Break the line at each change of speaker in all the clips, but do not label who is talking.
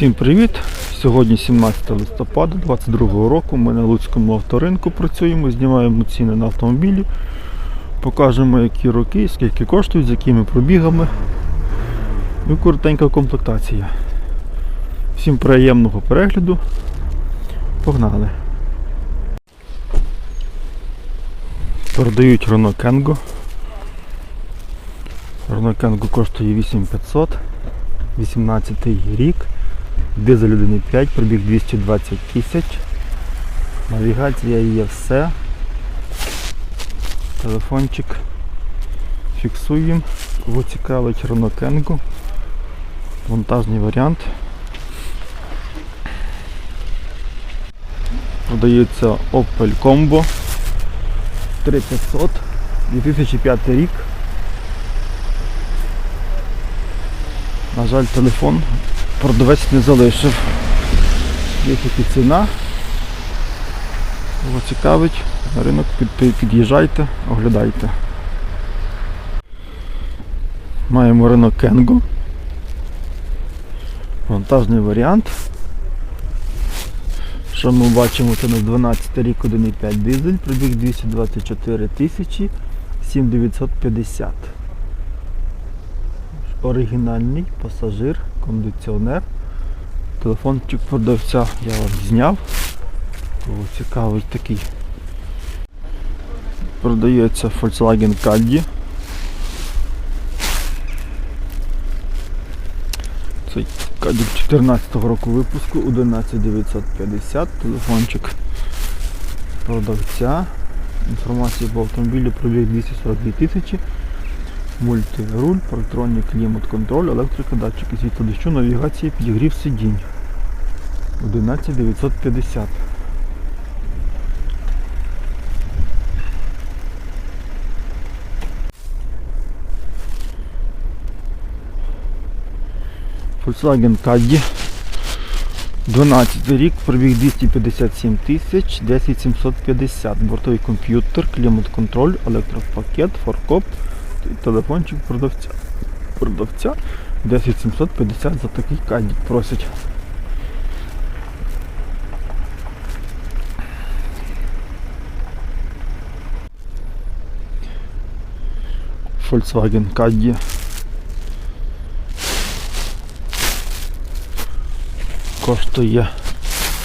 Всім привіт! Сьогодні 17 листопада 2022 року. Ми на Луцькому авторинку працюємо, знімаємо ціни на автомобілі, покажемо які роки, скільки коштують, з якими пробігами. І коротенька комплектація. Всім приємного перегляду. Погнали! Продають Renault Kengo. Renault Kengo коштує 8500, 18 рік. Дизель 1.5, пробіг 220 тисяч. Навігація є все. Телефончик фіксуємо. Кого цікавить Kengo. Вантажний варіант. Продається Opel Combo 3500 2005 рік. На жаль, телефон продавець не залишив. Є тільки ціна. Кого цікавить, на ринок під, під- під'їжджайте, оглядайте. Маємо ринок Кенго. Вантажний варіант. Що ми бачимо, це у нас 12 рік 1,5 дизель, пробіг 224 тисячі 7950. Оригінальний пасажир, кондиціонер. Телефончик продавця я вам зняв. Кого цікавий такий. Продається Volkswagen Caddy. Цей Caddy 14 року випуску 11950, телефончик продавця. Інформація по автомобілю пробіг 242 тисячі. Мультируль, парктронік, клімат, контроль, електрика, датчики світло дощу, навігація, підігрів сидінь. 11950. Volkswagen Caddy. 12 рік, пробіг 257 тисяч, 10750. Бортовий комп'ютер, клімат-контроль, електропакет, форкоп і телефончик продавця. Продавця 10750 за такий кадік просять. Volkswagen Caddy. Коштує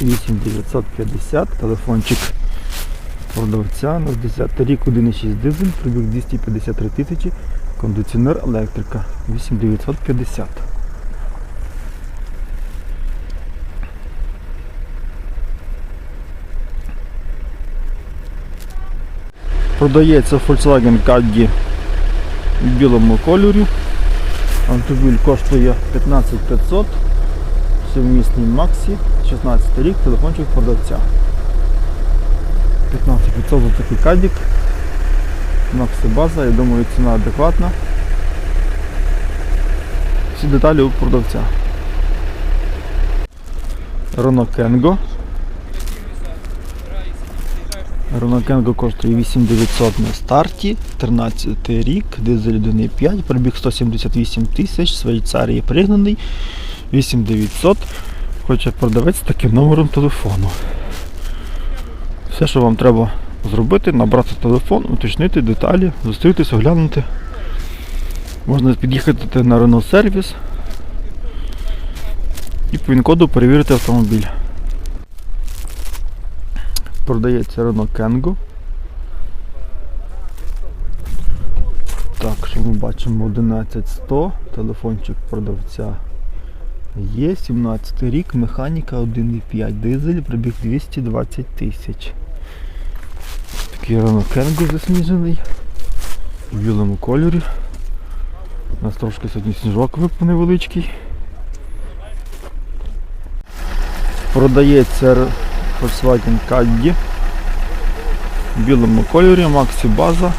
8950, телефончик продавця на 10 рік 1,6 дизель, пробіг 253 тисячі, кондиціонер електрика 8950. Продається Volkswagen Caddy в білому кольорі. Автомобіль коштує 15500. Сумісний Максі, 16 рік, телефончик продавця. 15500 за такий кадік. База, я думаю, ціна адекватна. Всі деталі у продавця. Renault Kengo. Renault Kengo коштує 8900 на старті, 13 рік, дизель 1.5, пробіг 178 тисяч, Швейцарії пригнаний, 8900. Хоче продавець таким номером телефону. Все, що вам треба зробити, набрати телефон, уточнити деталі, зустрітись, оглянути. Можна під'їхати на Renault сервіс і по він-коду перевірити автомобіль. Продається Renault Kengo. Так, що ми бачимо 11100, телефончик продавця є, 17 рік, механіка 1,5 дизель, пробіг 220 тисяч. Такий Renault Kengo засніжений в білому кольорі. У нас трошки сьогодні сніжок випав невеличкий. Продається Volkswagen Caddy в білому кольорі, Максі база.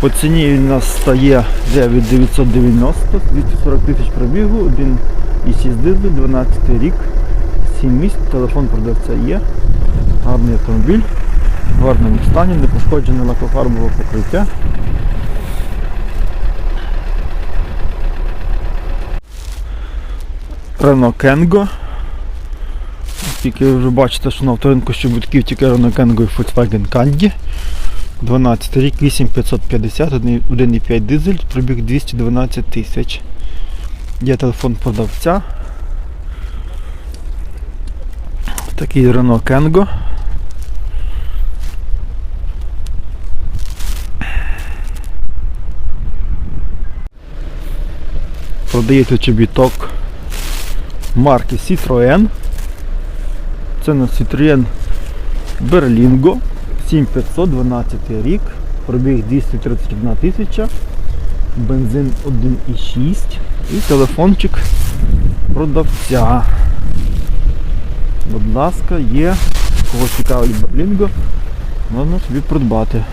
По ціні він у нас стає 9990, 240 тисяч пробігу, 1,6 дизель, 12 рік, 7 місць, телефон продавця є. Гарний автомобіль, гарному стані, не пошкоджене лакофарбове покриття. Renault Kengo. Тільки ви вже бачите, що на авторинку ще будуть тільки Renault Kengo і Volkswagen Candy. 12 рік, 8550, 1,5 дизель, пробіг 212 тисяч. Є телефон продавця. Такий Renault Kengo. Продається чобіток марки Citroën. Це на Citroën Berlingo 7512 рік, пробіг 231 тисяча, бензин 1,6 і телефончик продавця. Будь ласка, є, кого цікавить Berlingo, можна собі придбати.